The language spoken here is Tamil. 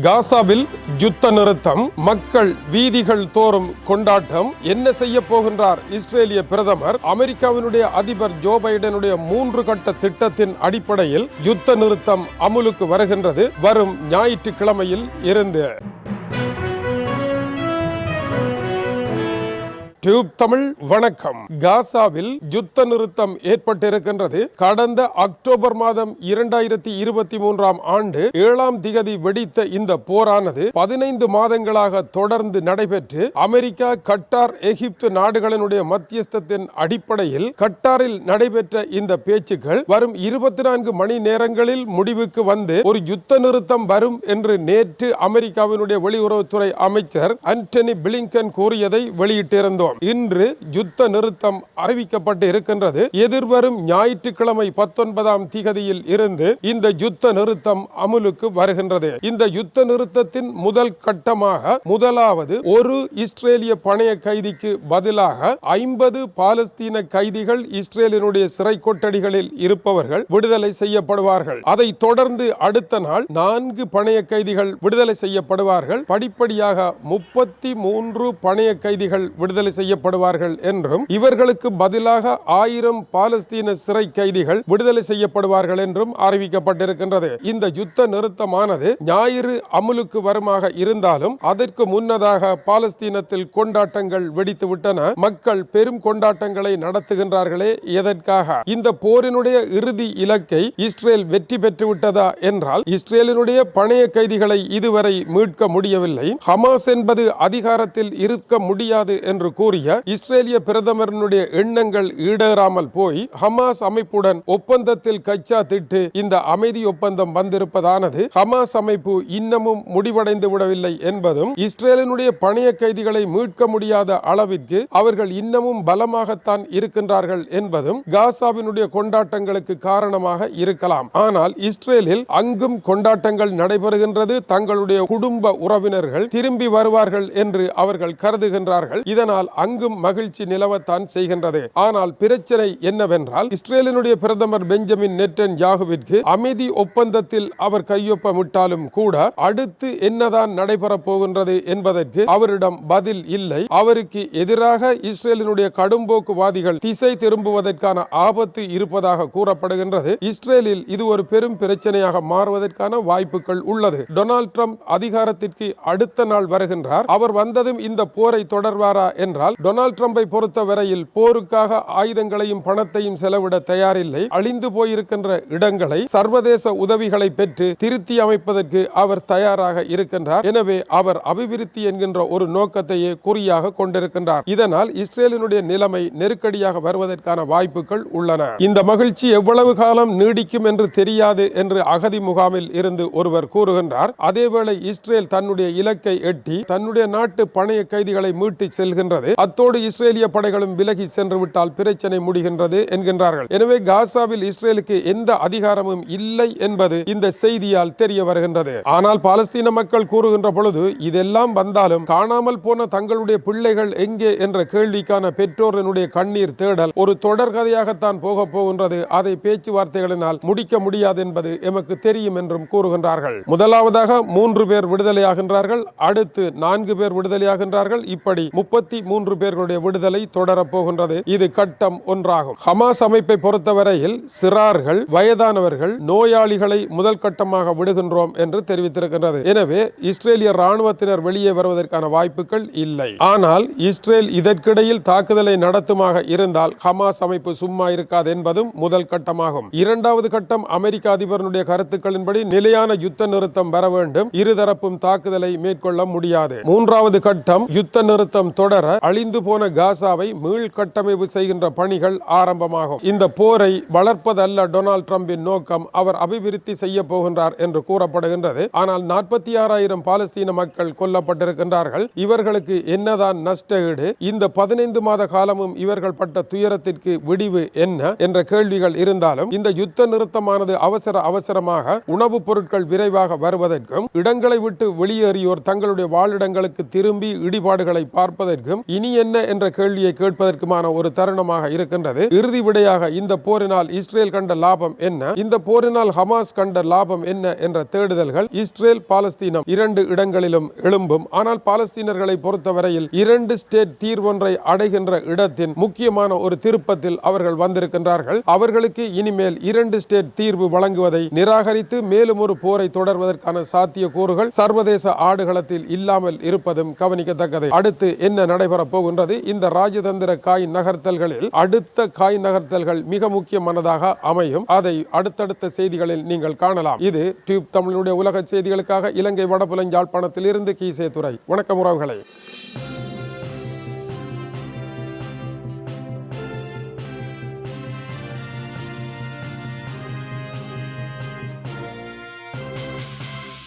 காசாவில் யுத்த நிறுத்தம் மக்கள் வீதிகள் தோறும் கொண்டாட்டம். என்ன செய்ய போகின்றார் இஸ்ரேலிய பிரதமர்? அமெரிக்காவினுடைய அதிபர் ஜோ பைடனுடைய மூன்று கட்ட திட்டத்தின் அடிப்படையில் யுத்த நிறுத்தம் அமுலுக்கு வருகின்றது. வரும் ஞாயிற்றுக்கிழமையில் இருந்து. டியூப் தமிழ் வணக்கம். காசாவில் யுத்த நிறுத்தம் ஏற்பட்டிருக்கின்றது. கடந்த அக்டோபர் மாதம் இரண்டாயிரத்தி இருபத்தி மூன்றாம் ஆண்டு ஏழாம் திகதி வெடித்த இந்த போரானது பதினைந்து மாதங்களாக தொடர்ந்து நடைபெற்று அமெரிக்கா கட்டார் எகிப்து நாடுகளினுடைய மத்தியஸ்தத்தின் அடிப்படையில் கட்டாரில் நடைபெற்ற இந்த பேச்சுக்கள் வரும் இருபத்தி நான்கு மணி நேரங்களில் முடிவுக்கு வந்து ஒரு யுத்த நிறுத்தம் வரும் என்று நேற்று அமெரிக்காவினுடைய வெளியுறவுத்துறை அமைச்சர் அன்டனி பிளிங்கன் கூறியதை வெளியிட்டிருந்தோம். இன்று யுத்த நிறுத்தம் அறிவிக்கப்பட்டு இருக்கின்றது. எதிர்வரும் ஞாயிற்றுக்கிழமை பத்தொன்பதாம் திகதியில் இருந்து இந்த யுத்த நிறுத்தம் அமுலுக்கு வருகின்றது. இந்த யுத்த நிறுத்தத்தின் முதல் கட்டமாக முதலாவது ஒரு இஸ்ரேலிய பணைய கைதிக்கு பதிலாக ஐம்பது பாலஸ்தீன கைதிகள் இஸ்ரேலினுடைய சிறை கொட்டடிகளில் இருப்பவர்கள் விடுதலை செய்யப்படுவார்கள். அதை தொடர்ந்து அடுத்த நாள் நான்கு பணைய கைதிகள் விடுதலை செய்யப்படுவார்கள். படிப்படியாக முப்பத்தி மூன்று பணைய கைதிகள் விடுதலை செய்யப்படுவார்கள் என்றும் இவர்களுக்கு பதிலாக ஆயிரம் பாலஸ்தீன சிறை கைதிகள் விடுதலை செய்யப்படுவார்கள் என்றும் அறிவிக்கப்பட்டிருக்கின்றது. இந்த யுத்த நிறுத்தமானது ஞாயிறு அமுலுக்கு வருமாக இருந்தாலும் அதற்கு முன்னதாக பாலஸ்தீனத்தில் கொண்டாட்டங்கள் வெடித்துவிட்டன. மக்கள் பெரும் கொண்டாட்டங்களை நடத்துகின்றார்களே எதற்காக? இந்த போரினுடைய இறுதி இலக்கை இஸ்ரேல் வெற்றி பெற்றுவிட்டதா என்றால் இஸ்ரேலினுடைய பணைய கைதிகளை இதுவரை மீட்க முடியவில்லை. ஹமாஸ் என்பது அதிகாரத்தில் இருக்க முடியாது என்று கூறி கூறிய இஸ்ரேலிய பிரதமரனுடைய எண்ணங்கள் ஈடேறாமல் போய் ஹமாஸ் அமைப்புடன் ஒப்பந்தத்தில் கச்சா திட்டு இந்த அமைதி ஒப்பந்தம் வந்திருப்பதானது ஹமாஸ் அமைப்பு இன்னமும் முடிவடைந்து விடவில்லை என்பதும் இஸ்ரேலினுடைய பணைய கைதிகளை மீட்க முடியாத அளவிற்கு அவர்கள் இன்னமும் பலமாகத்தான் இருக்கின்றார்கள் என்பதும் காசாவினுடைய கொண்டாட்டங்களுக்கு காரணமாக இருக்கலாம். ஆனால் இஸ்ரேலில் அங்கும் கொண்டாட்டங்கள் நடைபெறுகின்றது தங்களுடைய குடும்ப உறவினர்கள் திரும்பி வருவார்கள் என்று அவர்கள் கருதுகின்றார்கள். இதனால் அங்கும் மகிழ்ச்சி நிலவத்தான் செய்கின்றது. ஆனால் பிரச்சனை என்னவென்றால் இஸ்ரேலினுடைய பிரதமர் பெஞ்சமின் நெட்டன் யாகுவிற்கு அமைதி ஒப்பந்தத்தில் அவர் கையொப்பமிட்டாலும் கூட அடுத்து என்னதான் நடைபெறப் போகின்றது என்பதற்கு அவரிடம் பதில் இல்லை. அவருக்கு எதிராக இஸ்ரேலினுடைய கடும்போக்குவாதிகள் திசை திரும்புவதற்கான ஆபத்து இருப்பதாக கூறப்படுகின்றது. இஸ்ரேலில் இது ஒரு பெரும் பிரச்சனையாக மாறுவதற்கான வாய்ப்புகள் உள்ளது. டொனால்ட் ட்ரம்ப் அதிகாரத்திற்கு அடுத்த நாள் வருகின்றார். அவர் வந்ததும் இந்த போரை தொடர்வாரா என்றால் டொனால்ட் ட்ரம்பை பொறுத்த வரையில் போருக்காக ஆயுதங்களையும் பணத்தையும் செலவிட தயாரில்லை. அழிந்து போயிருக்கின்ற இடங்களை சர்வதேச உதவிகளை பெற்று திருத்தி அமைப்பதற்கு அவர் தயாராக இருக்கின்றார். எனவே அவர் அபிவிருத்தி என்கின்ற ஒரு நோக்கத்தையே குறியாக கொண்டிருக்கின்றார். இதனால் இஸ்ரேலினுடைய நிலைமை நெருக்கடியாக வருவதற்கான வாய்ப்புகள் உள்ளன. இந்த மகிழ்ச்சி எவ்வளவு காலம் நீடிக்கும் என்று தெரியாது என்று அகதி முகாமில் இருந்து ஒருவர் கூறுகின்றார். அதேவேளை இஸ்ரேல் தன்னுடைய இலக்கை எட்டி தன்னுடைய நாட்டு பணைய கைதிகளை மீட்டு செல்கின்றது. அத்தோடு இஸ்ரேலிய படைகளும் விலகி சென்று விட்டால் பிரச்சனை முடிகின்றது என்கின்றார்கள். எனவே காசாவில் இஸ்ரேலுக்கு எந்த அதிகாரமும் இல்லை என்பது இந்த செய்தியால் தெரிய வருகின்றது. ஆனால் பாலஸ்தீன மக்கள் கூறுகின்ற பொழுது இதெல்லாம் வந்தாலும் காணாமல் போன தங்களுடைய பிள்ளைகள் எங்கே? என்ற கேள்விக்கான பெற்றோரினுடைய கண்ணீர் தேடல் ஒரு தொடர்கதையாகத்தான் போக போகின்றது. அதை பேச்சுவார்த்தைகளினால் முடிக்க முடியாது என்பது எமக்கு தெரியும் என்றும் கூறுகின்றார்கள். முதலாவதாக மூன்று பேர் விடுதலையாகின்றார்கள். அடுத்து நான்கு பேர் விடுதலையாகின்றார்கள். இப்படி முப்பத்தி மூன்று பேர்களுடைய விடுதலை தொடரப்போகின்றது இது கட்டம் ஒன்றாகும். ஹமாஸ் அமைப்பை பொறுத்தவரையில் சிறார்கள் வயதானவர்கள் நோயாளிகளை முதல் கட்டமாக விடுகின்றோம் என்று தெரிவித்திருக்கின்றது. எனவே இஸ்ரேலிய ராணுவத்தினர் வெளியே வருவதற்கான வாய்ப்புகள் இல்லை. ஆனால் இஸ்ரேல் இதற்கிடையில் தாக்குதலை நடத்துமாக இருந்தால் ஹமாஸ் அமைப்பு சும்மா இருக்காது என்பதும் முதல் கட்டமாகும். இரண்டாவது கட்டம் அமெரிக்க அதிபரனுடைய கருத்துக்களின்படி நிலையான யுத்த நிறுத்தம் வர வேண்டும். இருதரப்பும் தாக்குதலை மேற்கொள்ள முடியாது. மூன்றாவது கட்டம் யுத்த நிறுத்தம் தொடர அழிந்து போன காசாவை மீள் கட்டமைப்பு செய்கின்ற பணிகள் ஆரம்பமாகும். இந்த போரை வளர்ப்பதல்ல டொனால்ட் ட்ரம்பின் நோக்கம் அவர் அபிவிருத்தி செய்ய போகின்றார் என்று கூறப்படுகின்றது. ஆனால் நாற்பத்தி ஆறாயிரம் பாலஸ்தீன மக்கள் கொல்லப்பட்டிருக்கின்றார்கள். இவர்களுக்கு என்னதான் நஷ்ட ஈடு இந்த பதினைந்து மாத காலமும் இவர்கள் பட்ட துயரத்திற்கு விடிவு என்ன என்ற கேள்விகள் இருந்தாலும் இந்த யுத்த நிறுத்தமானது அவசர அவசரமாக உணவுப் பொருட்கள் விரைவாக வருவதற்கும் இடங்களை விட்டு வெளியேறியோர் தங்களுடைய வாழிடங்களுக்கு திரும்பி இடிபாடுகளை பார்ப்பதற்கும் இனி என்ன என்ற கேள்வியை கேட்பதற்குமான ஒரு தருணமாக இருக்கின்றது. இறுதி விடையாக இந்த போரினால் இஸ்ரேல் கண்ட லாபம் என்ன? இந்த போரினால் ஹமாஸ் கண்ட லாபம் என்ன என்ற தேடுதல்கள் இஸ்ரேல் பாலஸ்தீனம் இரண்டு இடங்களிலும் எழும்பும். ஆனால் பாலஸ்தீனர்களை பொறுத்தவரையில் இரண்டு ஸ்டேட் தீர்வொன்றை அடைகின்ற இடத்தின் முக்கியமான ஒரு திருப்பத்தில் அவர்கள் வந்திருக்கின்றார்கள். அவர்களுக்கு இனிமேல் இரண்டு ஸ்டேட் தீர்வு வழங்குவதை நிராகரித்து மேலும் ஒரு போரை தொடர்வதற்கான சாத்திய கூறுகள் சர்வதேச ஆடுகளத்தில் இல்லாமல் இருப்பதும் கவனிக்கத்தக்கது. அடுத்து என்ன நடைபெறப் போகின்றது. இந்த ராஜதந்திர காய் நகர்த்தல்களில் அடுத்த காய் நகர்த்தல்கள் மிக முக்கியமானதாக அமையும். அதை அடுத்தடுத்த செய்திகளில் நீங்கள் காணலாம். இது டியூப் தமிழனுடைய உலக செய்திகளுக்காக இலங்கை வடபுலஞ்சாழ்ப்பாணத்தில் இருந்து கீசே துறை வணக்கம் உறவுகளை.